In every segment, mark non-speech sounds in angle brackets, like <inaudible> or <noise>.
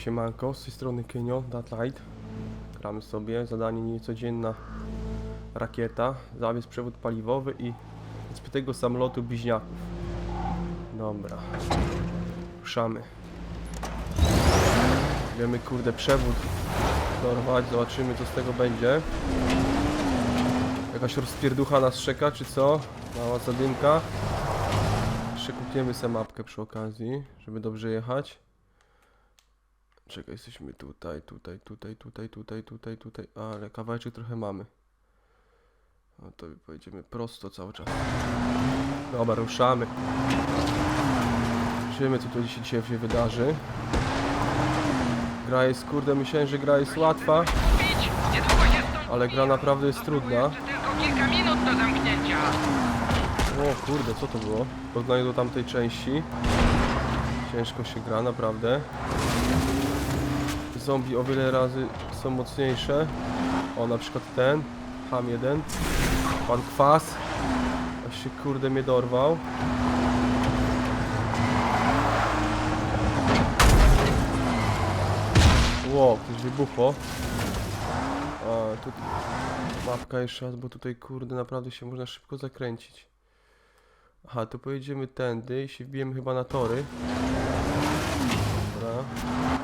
Siemanko, z tej strony Kenio, Datlight. Gramy sobie, zadanie niecodzienna rakieta, zawies przewód paliwowy i z tego samolotu bliźniaków. Dobra, ruszamy. Wiemy kurde przewód dorwać, zobaczymy co z tego będzie. Jakaś rozpierducha nas czeka, czy co? Mała zadymka. Jeszcze kupniemy sobie mapkę przy okazji, żeby dobrze jechać. Czekaj, jesteśmy tutaj, tutaj, tutaj, tutaj, tutaj, tutaj, tutaj, ale kawałeczek trochę mamy. No to pojedziemy prosto cały czas. Dobra, ruszamy. Zobaczymy, co tu dzisiaj dzisiaj się wydarzy. Gra jest, kurde, myślałem, że gra jest łatwa, się ale gra naprawdę jest trudna. O kurde, co to było? W porównaniu do tamtej części. Ciężko się gra, naprawdę. Zombie o wiele razy są mocniejsze. O, na przykład ten. Ham jeden. Pan Kwas. Aż się kurde mnie dorwał. Ło, ktoś wybuchło. A, tu mapka jeszcze raz, bo tutaj kurde naprawdę się można szybko zakręcić. Aha, to pojedziemy tędy i się wbijemy chyba na tory.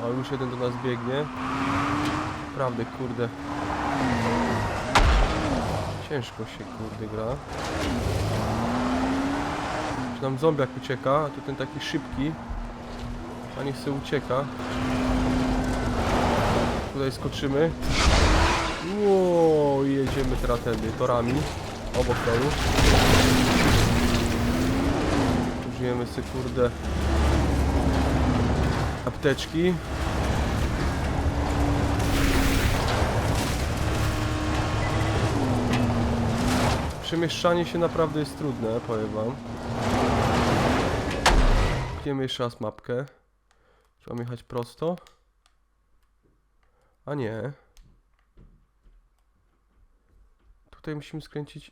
O, już jeden do nas biegnie. Naprawdę, kurde. Ciężko się, kurde, gra. Czy nam zombiak ucieka, a tu ten taki szybki. A niech se ucieka. Tutaj skoczymy. Ło, jedziemy teraz tędy, torami. Obok toru. Użyjemy sobie kurde apteczki. Przemieszczanie się naprawdę jest trudne, powiem wam. Klikniemy jeszcze raz mapkę. Trzeba jechać prosto. A nie. Tutaj musimy skręcić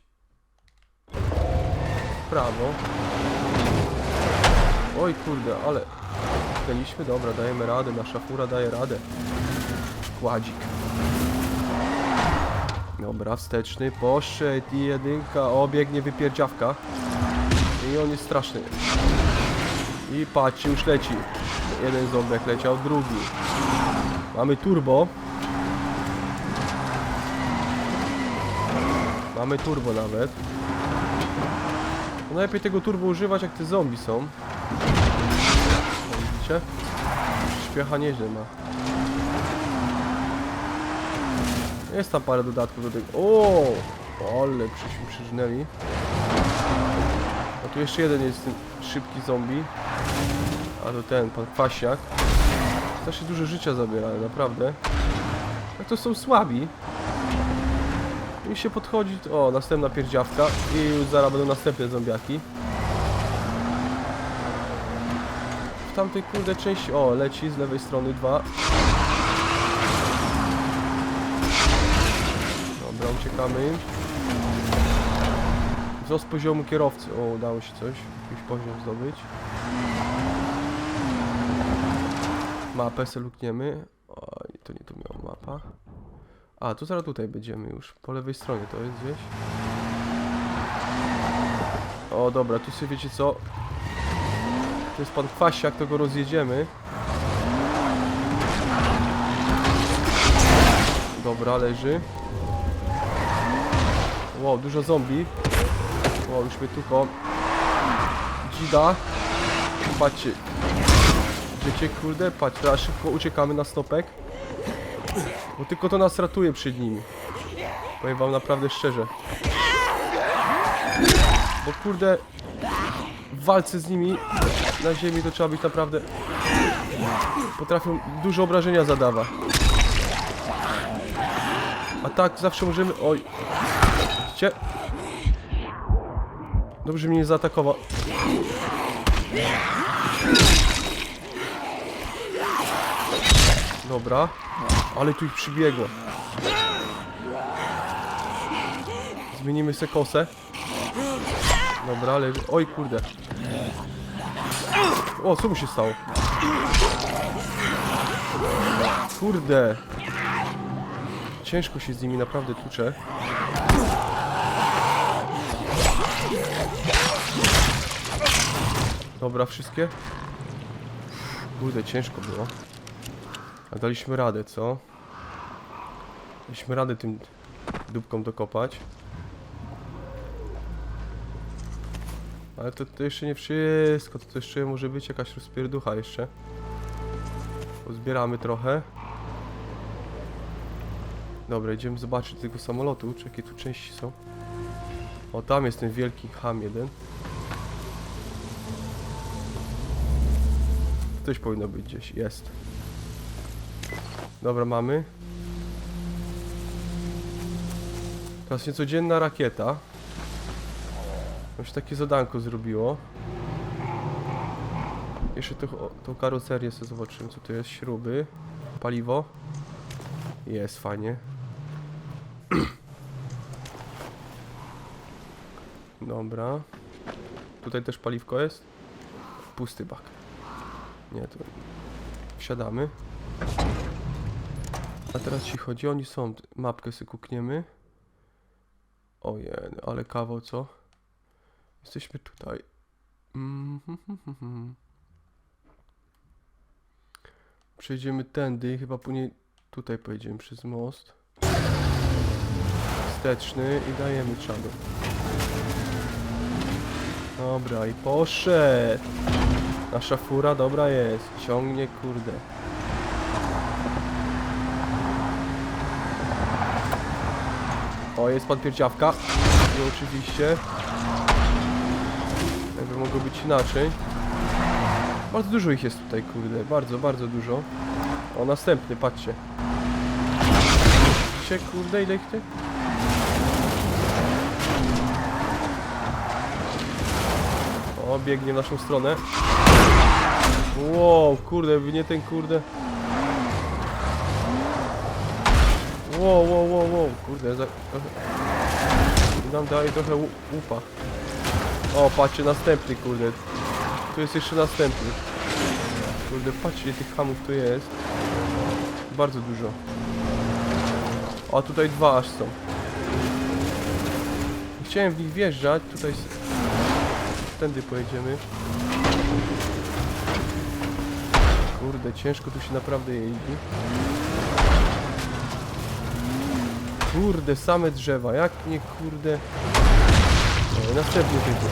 w prawo. Oj kurde, ale Tknęliśmy, dobra, dajemy radę, nasza fura daje radę. Kładzik. Dobra, wsteczny, poszedł i jedynka, o biegnie wypierdziawka. I on jest straszny. I patrzcie, już leci. Jeden ząbek leciał, drugi. Mamy turbo. Mamy turbo nawet. No najlepiej tego turbo używać jak te zombie są. Widzicie? Śpiecha nieźle ma. Jest tam parę dodatków do tego. O, ale przyśmy przyżnęli. A tu jeszcze jeden jest ten szybki zombie. A to ten, pan Kwasiak. Strasznie dużo życia zabiera, naprawdę. Jak to są słabi. I się podchodzi, o, następna pierdziawka i już zaraz będą następne zombiaki. W tamtej kurde części, o, leci z lewej strony dwa. Dobra, uciekamy. Wzrost poziomu kierowcy, o, udało się coś, jakiś poziom zdobyć. Mapę se lukniemy. Oj, to nie tu miała mapa. A, to zaraz tutaj będziemy już. Po lewej stronie to jest gdzieś. O, dobra, tu sobie wiecie co? To jest pan Kwasiak, to go rozjedziemy. Dobra, leży. Wow, dużo zombie. Wow, już mnie tylko dzida. Patrzcie. Wiecie, kurde, patrz, teraz szybko uciekamy na stopek. Bo tylko to nas ratuje przed nimi. Powiem wam naprawdę szczerze. Bo kurde, w walce z nimi na ziemi to trzeba być naprawdę... Potrafią dużo obrażenia zadawać. A tak zawsze możemy... Oj. Widzicie? Dobrze mnie nie zaatakował. Dobra. Ale tu ich przybiegło. Zmienimy se kosę. Dobra, ale... Oj kurde. O, co mu się stało? Kurde. Ciężko się z nimi naprawdę tłucze. Dobra, wszystkie? Kurde, ciężko było. A daliśmy radę, co? Daliśmy radę tym dupkom dokopać. Ale to, to jeszcze nie wszystko, to, to jeszcze może być jakaś rozpierducha jeszcze. Pozbieramy trochę. Dobra, idziemy zobaczyć tego samolotu, czy jakie tu części są. O, tam jest ten wielki ham jeden. Coś powinno być gdzieś, jest. Dobra, mamy. Teraz niecodzienna rakieta. Już takie zadanko zrobiło. Jeszcze o, tą karoserię sobie zobaczymy, co to jest. Śruby, paliwo. Jest, fajnie. <clears throat> Dobra. Tutaj też paliwko jest? Pusty bak. Nie, to... Wsiadamy. A teraz ci chodzi, oni są. Mapkę sobie kukniemy. Ojej, ale kawał, co? Jesteśmy tutaj. Przejdziemy tędy chyba później tutaj pojedziemy przez most. Wsteczny i dajemy czadu. Dobra i poszedł. Nasza fura dobra jest. Ciągnie kurde. O, jest pan pierdziawka. I oczywiście. Być inaczej. Bardzo dużo ich jest tutaj, kurde. Bardzo, bardzo dużo. O, następny, patrzcie. Widzicie, kurde, ile ich ty? O, biegnie w naszą stronę. Wow, kurde, nie ten kurde. Wow, wow, wow, wow, kurde, za... Nam daje trochę u- upa. O, patrzcie, następny, kurde. Tu jest jeszcze następny. Kurde, patrzcie, ile tych hamów tu jest. Bardzo dużo. A tutaj dwa aż są. Chciałem w nich wjeżdżać, tutaj... Tędy pojedziemy. Kurde, ciężko tu się naprawdę jeździ. Kurde, same drzewa, jak nie kurde... Następny tytuł.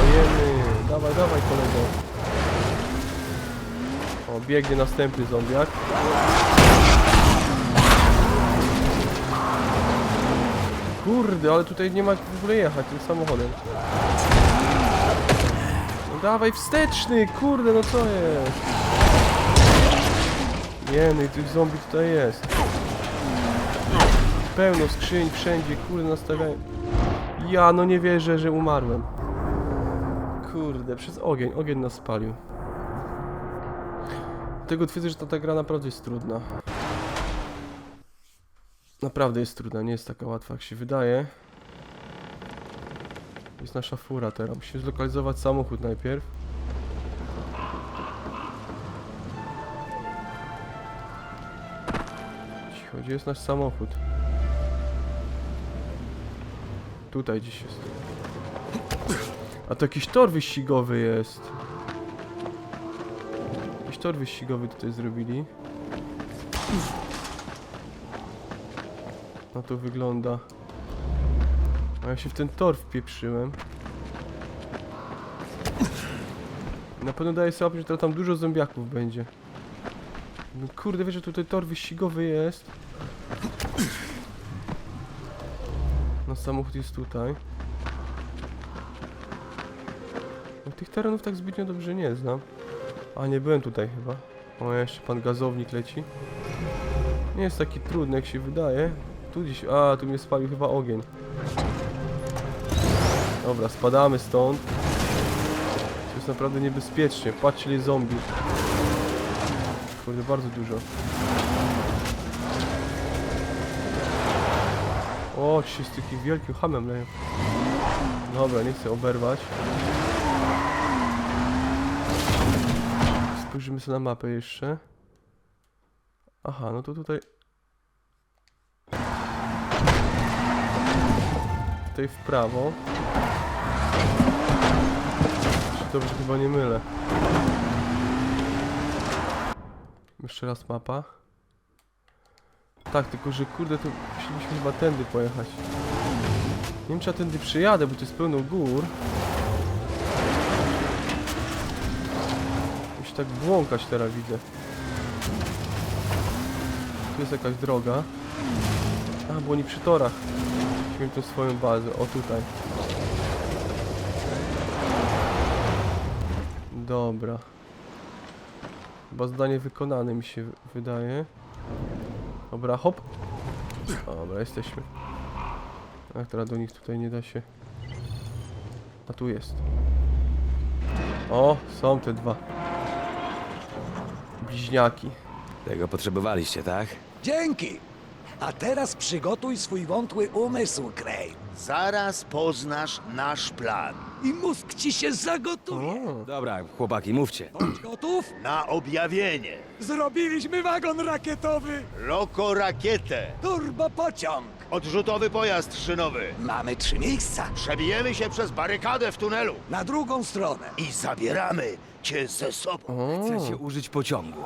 Ojeny, dawaj, dawaj kolego. O, biegnie następny zombiak. Kurde, ale tutaj nie ma w ogóle jechać tym samochodem. No dawaj wsteczny, kurde, no co jest? Nie, no tych zombie tutaj jest. Pełno skrzyń wszędzie, kurde, nastawiają. Ja no nie wierzę, że umarłem. Kurde, przez ogień, ogień nas spalił. Dlatego twierdzę, że ta, ta gra naprawdę jest trudna. Naprawdę jest trudna, nie jest taka łatwa jak się wydaje. Jest nasza fura teraz, musimy zlokalizować samochód najpierw. Cicho, gdzie jest nasz samochód? Tutaj gdzieś jest. A to jakiś tor wyścigowy jest. Jakiś tor wyścigowy tutaj zrobili. No to wygląda. A ja się w ten tor wpieprzyłem. Na pewno daje sobie że tam dużo zombiaków będzie. No kurde, wiesz, że tutaj tor wyścigowy jest. No samochód jest tutaj. No, tych terenów tak zbytnio dobrze nie znam. A nie byłem tutaj chyba. O, jeszcze pan gazownik leci. Nie jest taki trudny jak się wydaje. Tu gdzieś. A, tu mnie spalił chyba ogień. Dobra, spadamy stąd. To jest naprawdę niebezpiecznie. Patrzcie zombie. Kurde, bardzo dużo. O, się z takim wielkim hamem leją. Dobra, nie chcę oberwać. Spojrzymy sobie na mapę jeszcze. Aha, no to tutaj... Tutaj w prawo. Czy dobrze chyba nie mylę. Jeszcze raz mapa. Tak, tylko że kurde, to musieliśmy chyba tędy pojechać. Nie wiem czy ja tędy przyjadę, bo to jest pełno gór. Musi tak błąkać teraz widzę. Tu jest jakaś droga. A, bo oni przy torach. Mieli tu swoją bazę. O, tutaj. Dobra. Chyba zadanie wykonane mi się wydaje. Dobra, hop. Dobra, jesteśmy. A teraz do nich tutaj nie da się. A tu jest. O, są te dwa. Bliźniaki. Tego potrzebowaliście, tak? Dzięki! A teraz przygotuj swój wątły umysł, Crane. Zaraz poznasz nasz plan. I mózg ci się zagotuje. O, Dobra, chłopaki, mówcie. Bądź gotów? Na objawienie. Zrobiliśmy wagon rakietowy! Loko rakietę. Turbopociąg! Odrzutowy pojazd szynowy. Mamy trzy miejsca. Przebijemy się przez barykadę w tunelu. Na drugą stronę. I zabieramy cię ze sobą. o, Chcecie użyć pociągu.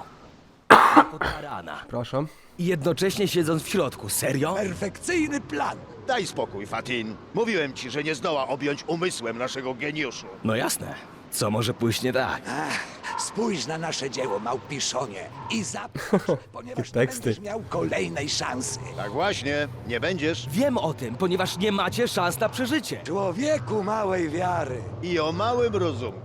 Jako tarana. przepraszam. I jednocześnie siedząc w środku. Serio? Perfekcyjny plan. Daj spokój, Fatin. Mówiłem ci, że nie zdoła objąć umysłem naszego geniuszu. No jasne. Co może pójść nie tak? Ach, spójrz na nasze dzieło, małpiszonie. I zapisz, <laughs> ponieważ nie teksty. będziesz miał kolejnej szansy. Tak właśnie, nie będziesz. Wiem o tym, ponieważ nie macie szans na przeżycie. Człowieku małej wiary. I o małym rozumku.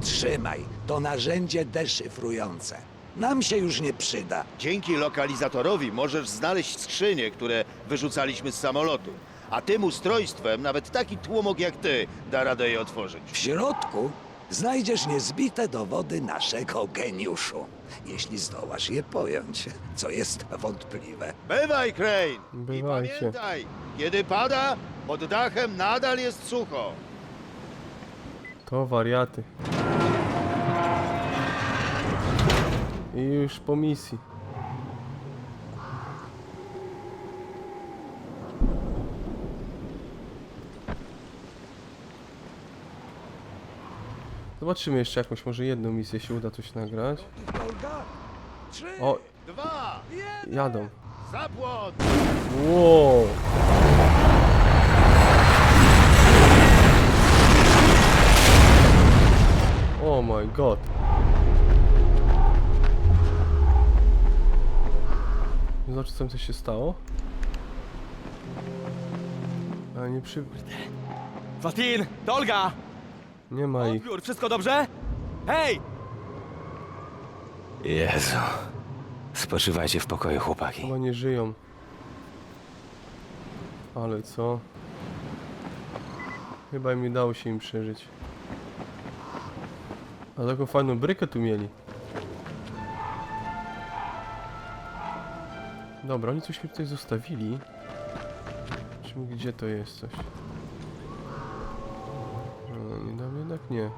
Trzymaj, to narzędzie deszyfrujące. Nam się już nie przyda. Dzięki lokalizatorowi możesz znaleźć skrzynie, które wyrzucaliśmy z samolotu. A tym ustrojstwem nawet taki tłumok jak ty da radę je otworzyć. W środku znajdziesz niezbite dowody naszego geniuszu. Jeśli zdołasz je pojąć, co jest wątpliwe. Bywaj, Crane! I Bywajcie. pamiętaj, kiedy pada, pod dachem nadal jest sucho. to wariaty. I już po misji. Zobaczymy jeszcze jakąś, może jedną misję się uda coś nagrać. O, jadą. zapłon! Wow. Oh my god. Nie Znaczy, co tam coś się stało? Ale nie przy... Fatin! To Olga! Nie ma ich. Odbiór, wszystko dobrze? Hej! Jezu. Spoczywajcie w pokoju, chłopaki. Chyba nie żyją. Ale co? Chyba im nie dało się im przeżyć. A taką fajną brykę tu mieli. Dobra, oni coś mi tutaj zostawili. Zobaczymy gdzie to jest coś. No, nie dam jednak nie.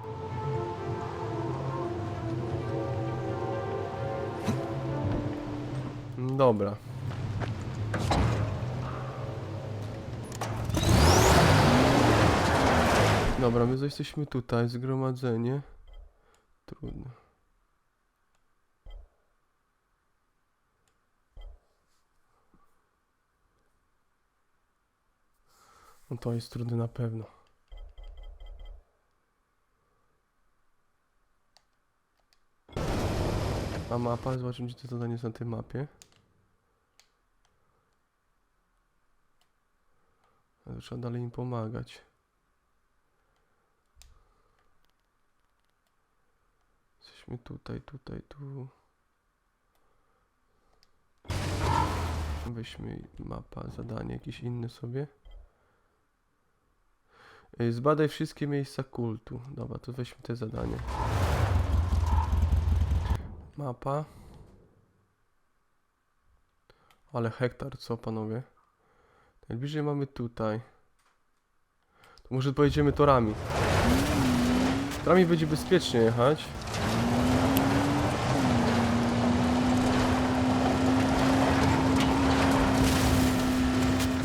Dobra. Dobra, my jesteśmy tutaj, zgromadzenie. Trudno. No to jest trudne na pewno. A mapa, zobaczymy gdzie to zadanie jest na tej mapie. Trzeba dalej im pomagać. Jesteśmy tutaj, tutaj, tu. Weźmy mapa, zadanie jakieś inne sobie. Y, zbadaj wszystkie miejsca kultu. Dobra, to weźmy te zadanie. Mapa. Ale hektar, co panowie? Najbliżej mamy tutaj. To może pojedziemy torami. Torami będzie bezpiecznie jechać.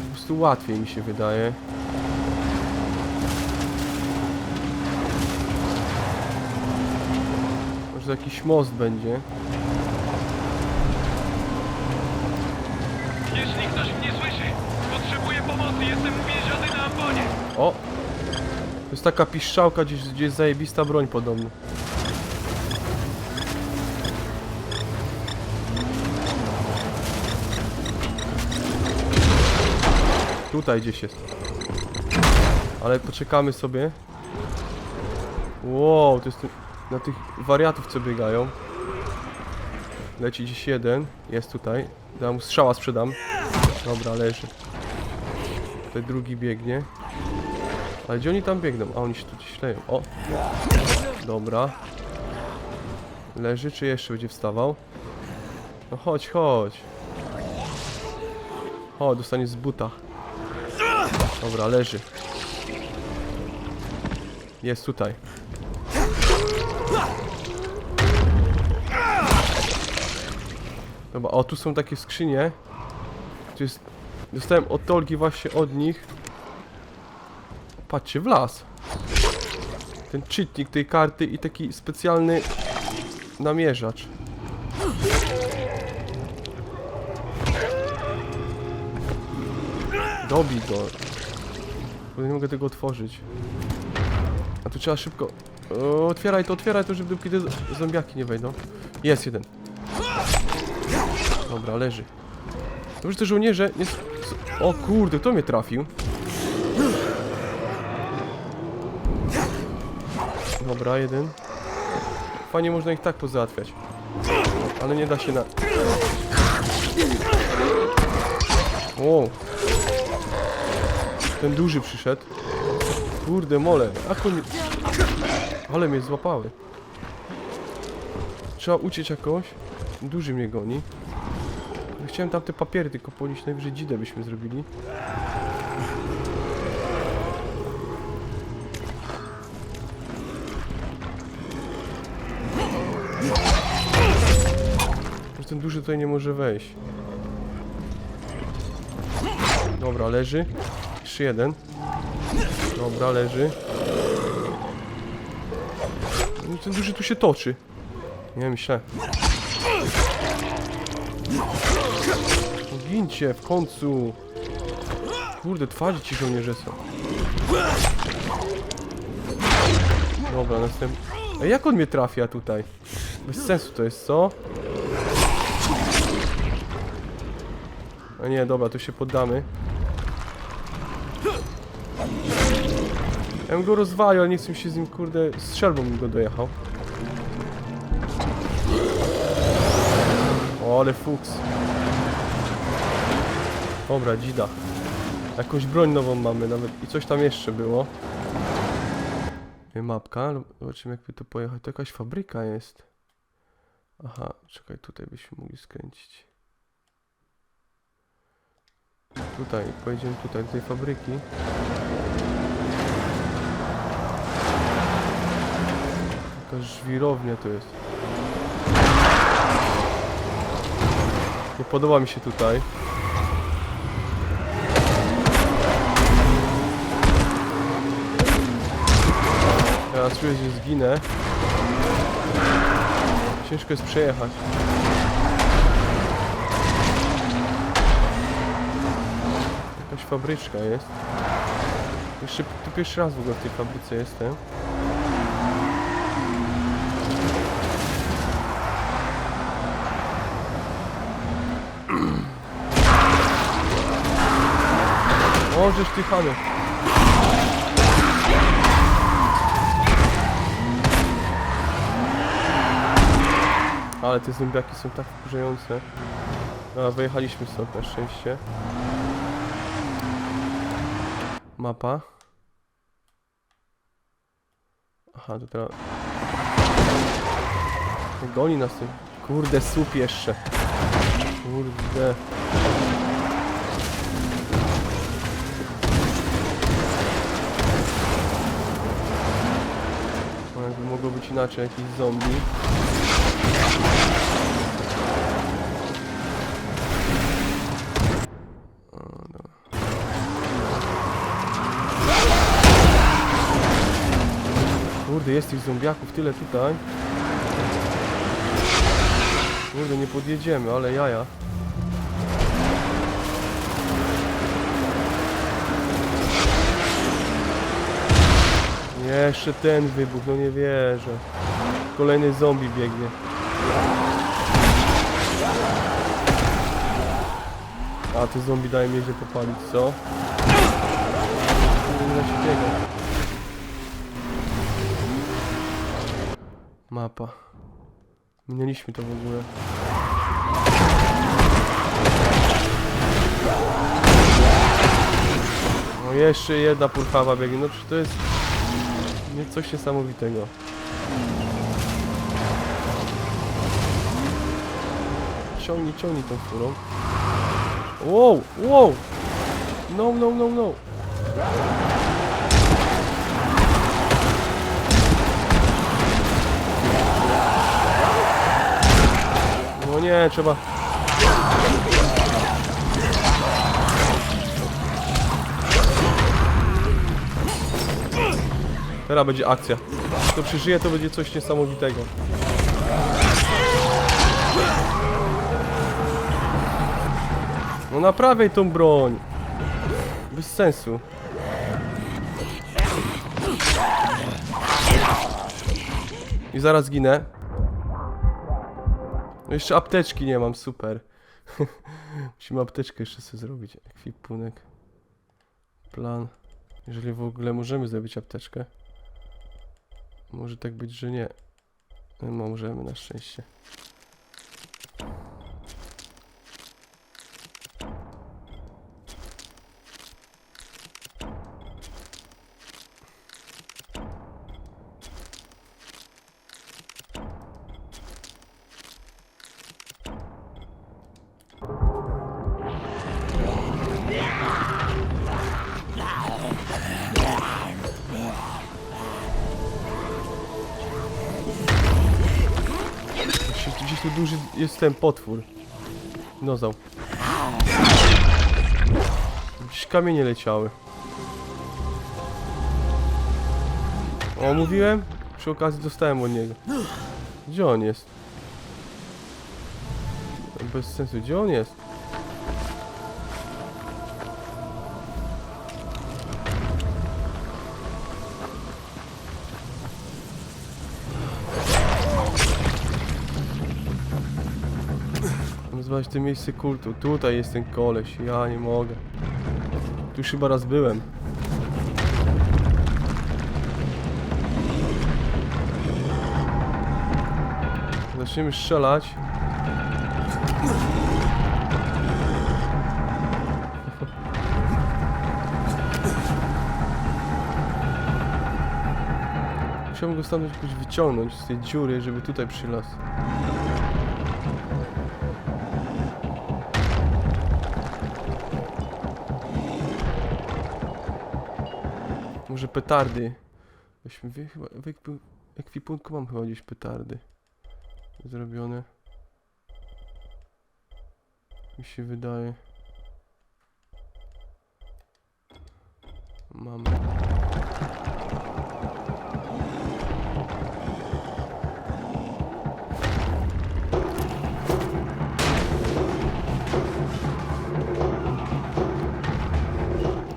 Po prostu łatwiej mi się wydaje. Może jakiś most będzie. Jeśli ktoś mnie słyszy, potrzebuję pomocy, jestem uwięziony na ambonie. O! To jest taka piszczałka, gdzieś, gdzie jest zajebista broń podobno. Tutaj gdzieś jest. Ale poczekamy sobie. Wow, to jest tu- na tych wariatów co biegają. Leci gdzieś jeden. Jest tutaj. Dam strzała sprzedam. Dobra, leży. Tutaj drugi biegnie. Ale gdzie oni tam biegną? A oni się tu gdzieś leją. O! Dobra. Leży, czy jeszcze będzie wstawał? No chodź, chodź. O, dostanie z buta. Dobra, leży. Jest tutaj. Dobra, o tu są takie skrzynie. Tu jest... Dostałem od właśnie od nich. Patrzcie, w las. Ten czytnik tej karty i taki specjalny namierzacz. Dobij go. Bo nie mogę tego otworzyć. A tu trzeba szybko... O, otwieraj to, otwieraj to, żeby dopóki zombiaki nie wejdą. Jest jeden. Dobra, leży. Dobrze, te żołnierze nie... O kurde, kto mnie trafił? Dobra, jeden. Fajnie można ich tak pozałatwiać. Ale nie da się na... O! Ten duży przyszedł. Kurde mole, ach on... Ale mnie złapały. Trzeba uciec jakoś. Duży mnie goni. Chciałem tam te papiery tylko ponieść, najwyżej dzidę byśmy zrobili. Ten duży tutaj nie może wejść. Dobra, leży. Jeszcze jeden. Dobra, leży. No ten duży tu się toczy. Nie myślę. No Gincie w końcu. Kurde, twarzy ci żołnierze są. Dobra, następny. Jak on mnie trafia tutaj? Bez sensu to jest, co? A nie, dobra, to się poddamy. Ja bym go rozwalił, ale nie chcę się z nim, kurde, strzelbą mi go dojechał. O, ale fuks. Dobra, dzida. Jakąś broń nową mamy nawet i coś tam jeszcze było. Mapka, zobaczymy jakby to pojechać. To jakaś fabryka jest. Aha, czekaj, tutaj byśmy mogli skręcić. Tutaj, pojedziemy tutaj do tej fabryki. Jakaś żwirownia to jest. Nie podoba mi się tutaj. Teraz czuję, że zginę. Ciężko jest przejechać. Jakaś fabryczka jest. Jeszcze tu pierwszy raz w ogóle w tej fabryce jestem. O, żeż ty chamy. Ale te zombiaki są tak wkurzające. A, wyjechaliśmy stąd na szczęście. Mapa. Aha, to teraz... Goni nas tym. Kurde, słup jeszcze. Kurde. No, jakby mogło być inaczej, jakiś zombie. Jest tych zombiaków tyle tutaj. Kurde, nie podjedziemy, ale jaja. Jeszcze ten wybuch, no nie wierzę. Kolejny zombie biegnie. A, te zombie daje mi się popalić, co? Nie da się biegać. Mapa. Minęliśmy to w ogóle. No jeszcze jedna purchawa biegnie, no przecież to jest nie coś niesamowitego. Ciągnij, ciągnij tą furą. Wow, wow! No, no, no, no. Nie, trzeba... Teraz będzie akcja. Kto przeżyje, to będzie coś niesamowitego. No naprawiaj tą broń. Bez sensu. I zaraz ginę. No jeszcze apteczki nie mam, super. <laughs> Musimy apteczkę jeszcze sobie zrobić. Ekwipunek. Plan. Jeżeli w ogóle możemy zrobić apteczkę. Może tak być, że nie. No, możemy na szczęście. Gdzieś, gdzieś tu duży jest ten potwór. Nozał. Gdzieś kamienie leciały. O, mówiłem? Przy okazji dostałem od niego. Gdzie on jest? Bez sensu, gdzie on jest? Nazwać to miejsce kultu. Tutaj jest ten koleś. Ja nie mogę. Tu już chyba raz byłem. Zaczniemy strzelać. <laughs> Musiałbym go stamtąd jakoś wyciągnąć z tej dziury, żeby tutaj przylazł. Może petardy. Weźmy, wie, chyba w ekwi- ekwipunku mam chyba gdzieś petardy. Zrobione. Mi się wydaje. Mamy.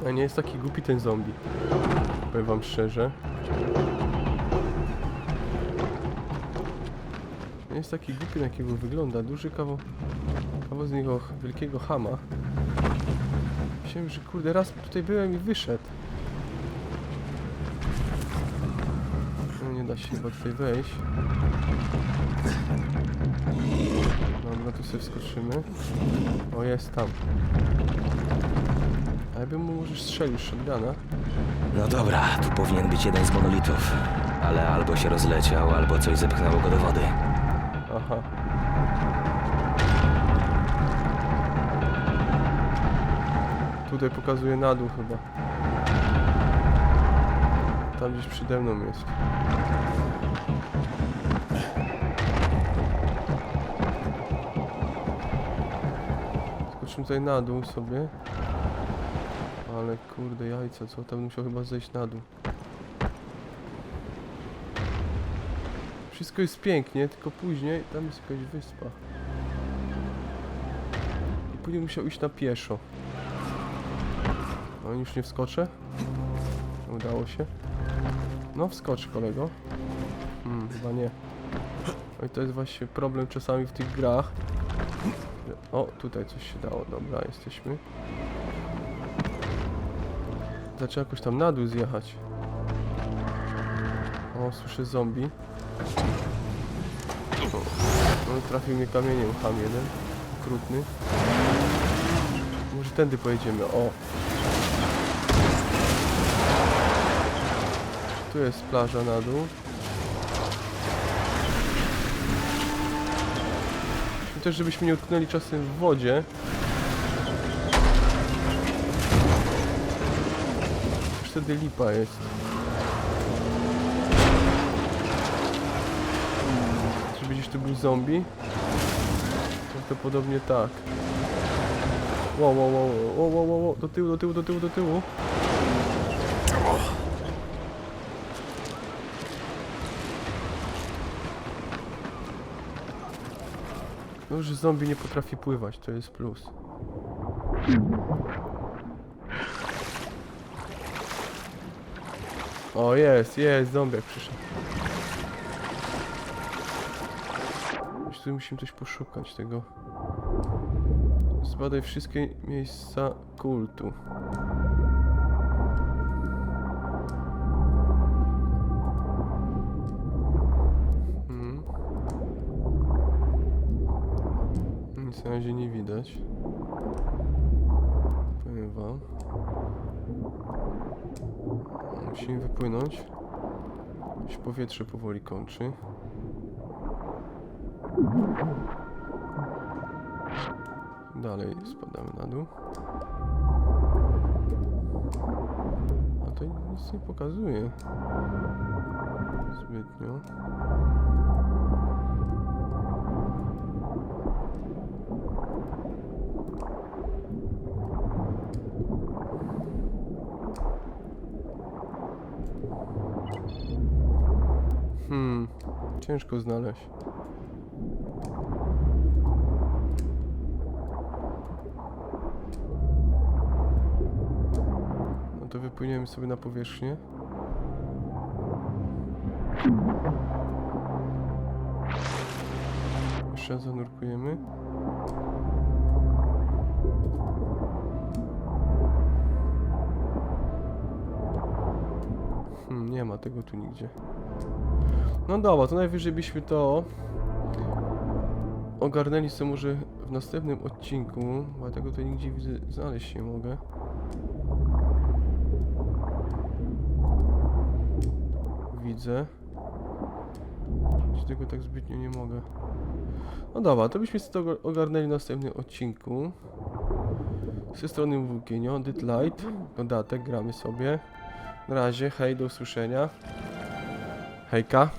A nie jest taki głupi ten zombie. Powiem wam szczerze. Nie jest taki głupi, na jakiego wygląda. Duży kawał, kawał z niego wielkiego hama. Myślałem, że kurde, raz tutaj byłem i wyszedł. No nie da się chyba tutaj wejść. Dobra, tu sobie wskoczymy. O, jest tam. A ja bym mu może strzelił shotguna. No dobra, tu powinien być jeden z monolitów. Ale albo się rozleciał, albo coś zepchnęło go do wody. Aha. Tutaj pokazuje na dół chyba. Tam gdzieś przede mną jest. Skoczymy tutaj na dół sobie. Ale kurde jajca, co? Tam musiał chyba zejść na dół. Wszystko jest pięknie, tylko później tam jest jakaś wyspa. I później musiał iść na pieszo. No już nie wskoczę? Udało się. No wskocz kolego. Hmm, chyba nie. No i to jest właśnie problem czasami w tych grach. O, tutaj coś się dało. Dobra, jesteśmy. Zaczęła jakoś tam na dół zjechać. O, słyszę zombie. No, trafił mnie kamieniem, ham jeden. Okrutny. Może tędy pojedziemy, o. Tu jest plaża na dół. I też żebyśmy nie utknęli czasem w wodzie. Wtedy lipa jest. Czy gdzieś tu był zombie? Prawdopodobnie tak. Wow, wow, wow, wow, wow, wow, do tyłu, do tyłu, do tyłu, do tyłu. No, że zombie nie potrafi pływać, to jest plus. O, jest, jest, zombiak przyszedł. Tu musimy coś poszukać tego. Zbadaj wszystkie miejsca kultu. Mhm. Nic na razie nie widać. Powiem wam. Musimy wypłynąć. Się powietrze powoli kończy. Dalej spadamy na dół. A to nic nie pokazuje. Zbytnio. Hmm, ciężko znaleźć. No to wypłyniemy sobie na powierzchnię. Jeszcze zanurkujemy. Nie ma tego tu nigdzie. No dobra, to najwyżej byśmy to ogarnęli sobie może w następnym odcinku, bo ja tego tutaj nigdzie widzę, znaleźć nie mogę. Widzę. Gdzie tego tak zbytnio nie mogę. No dobra, to byśmy to ogarnęli w następnym odcinku. Ze strony Włókienio, Dit Light, dodatek, gramy sobie. Na razie, hej, do usłyszenia. Hejka.